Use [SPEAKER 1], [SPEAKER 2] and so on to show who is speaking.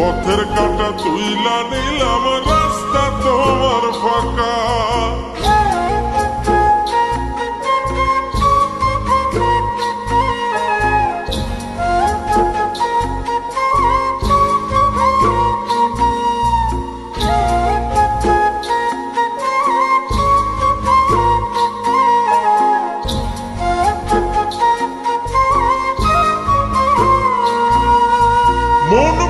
[SPEAKER 1] পথের কাটা তুইলা নিলাম রাস্তা তোমার ফাঁকা। মন